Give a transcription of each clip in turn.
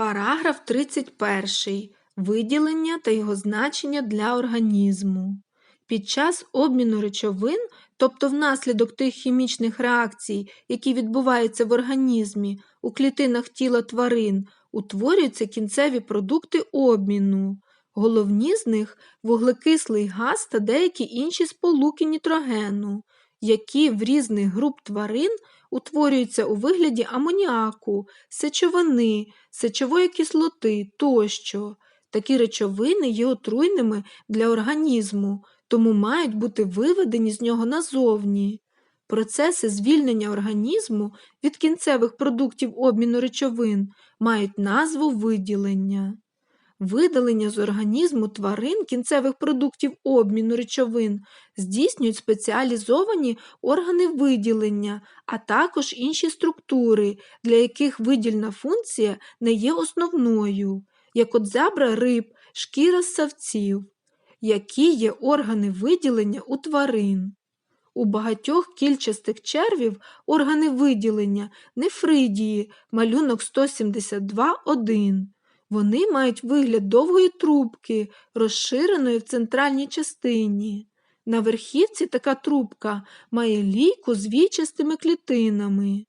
Параграф 31. Виділення та його значення для організму. Під час обміну речовин, тобто внаслідок тих хімічних реакцій, які відбуваються в організмі, у клітинах тіла тварин, утворюються кінцеві продукти обміну. Головні з них вуглекислий газ та деякі інші сполуки нітрогену, які в різних груп тварин утворюються у вигляді амоніаку, сечовини, сечової кислоти тощо. Такі речовини є отруйними для організму, тому мають бути виведені з нього назовні. Процеси звільнення організму від кінцевих продуктів обміну речовин мають назву виділення. Видалення з організму тварин кінцевих продуктів обміну речовин здійснюють спеціалізовані органи виділення, а також інші структури, для яких видільна функція не є основною, як от зябра риб, шкіра ссавців, які є органи виділення у тварин. У багатьох кільчастих червів органи виділення нефридії, малюнок 172.1. Вони мають вигляд довгої трубки, розширеної в центральній частині. На верхівці така трубка має лійку з вічастими клітинами.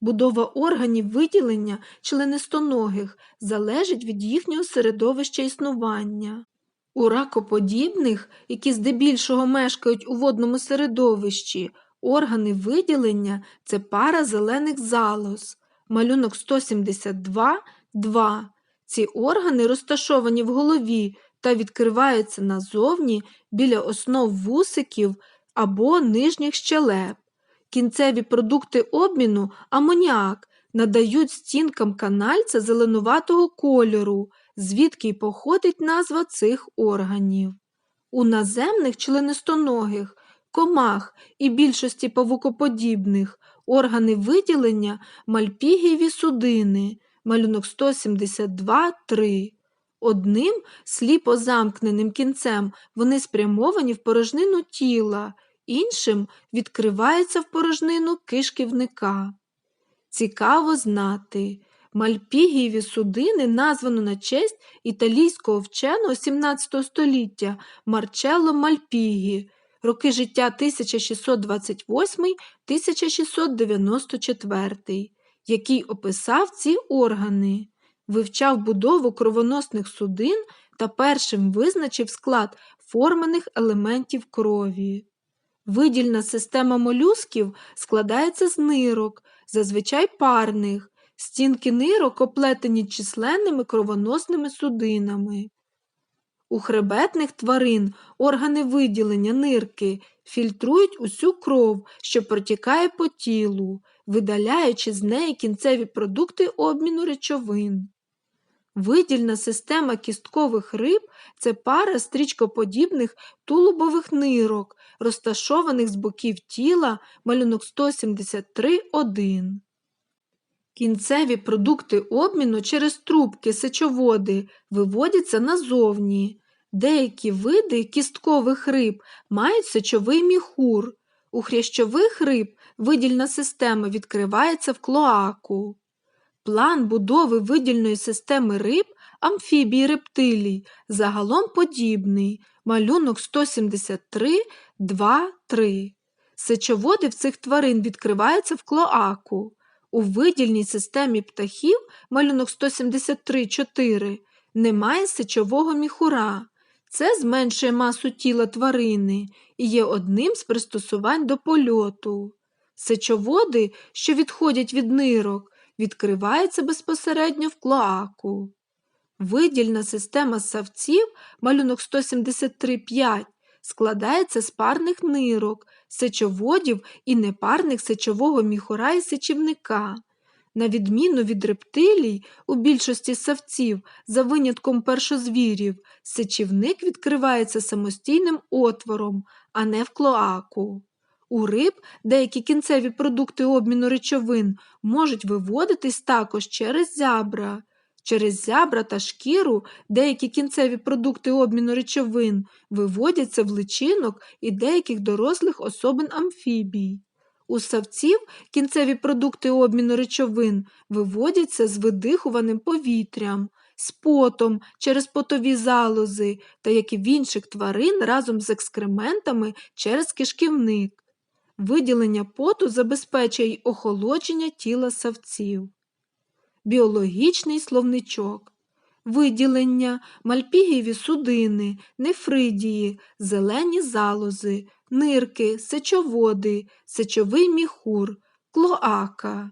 Будова органів виділення членистоногих залежить від їхнього середовища існування. У ракоподібних, які здебільшого мешкають у водному середовищі, органи виділення це пара зелених залоз, малюнок 172, 2. Ці органи розташовані в голові та відкриваються назовні біля основ вусиків або нижніх щелеп. Кінцеві продукти обміну амоніак надають стінкам канальця зеленуватого кольору, звідки й походить назва цих органів. У наземних членистоногих, комах і більшості павукоподібних органи виділення мальпігієві судини, малюнок 172.3. Одним сліпо замкненим кінцем вони спрямовані в порожнину тіла, іншим відкриваються в порожнину кишківника. Цікаво знати. Мальпігієві судини названо на честь італійського вченого 17 століття Марчелло Мальпігі, роки життя 1628-1694, який описав ці органи, вивчав будову кровоносних судин та першим визначив склад формених елементів крові. Видільна система молюсків складається з нирок, зазвичай парних, стінки нирок оплетені численними кровоносними судинами. У хребетних тварин органи виділення нирки фільтрують усю кров, що протікає по тілу, видаляючи з неї кінцеві продукти обміну речовин. Видільна система кісткових риб це пара стрічкоподібних тулубових нирок, розташованих з боків тіла малюнок 173.1. Кінцеві продукти обміну через трубки сечоводи виводяться назовні. Деякі види кісткових риб мають сечовий міхур. У хрящових риб видільна система відкривається в клоаку. План будови видільної системи риб амфібій рептилій загалом подібний, малюнок 173, 2, 3. Сечоводи в цих тварин відкриваються в клоаку. У видільній системі птахів малюнок 173, 4 немає сечового міхура. Це зменшує масу тіла тварини і є одним з пристосувань до польоту. Сечоводи, що відходять від нирок, відкриваються безпосередньо в клоаку. Видільна система савців, малюнок 173,5, складається з парних нирок, сечоводів і непарних сечового міхура і сечівника. На відміну від рептилій, у більшості савців, за винятком першозвірів, сечівник відкривається самостійним отвором, а не в клоаку. У риб деякі кінцеві продукти обміну речовин можуть виводитись також через зябра. Через зябра та шкіру деякі кінцеві продукти обміну речовин виводяться в личинок і деяких дорослих особин амфібій. У савців кінцеві продукти обміну речовин виводяться з видихуваним повітрям, з потом через потові залози та, як і в інших тварин, разом з екскрементами через кишківник. Виділення поту забезпечує й охолодження тіла савців. Біологічний словничок. Виділення, мальпігієві судини, нефридії, зелені залози, нирки, сечоводи, сечовий міхур, клоака.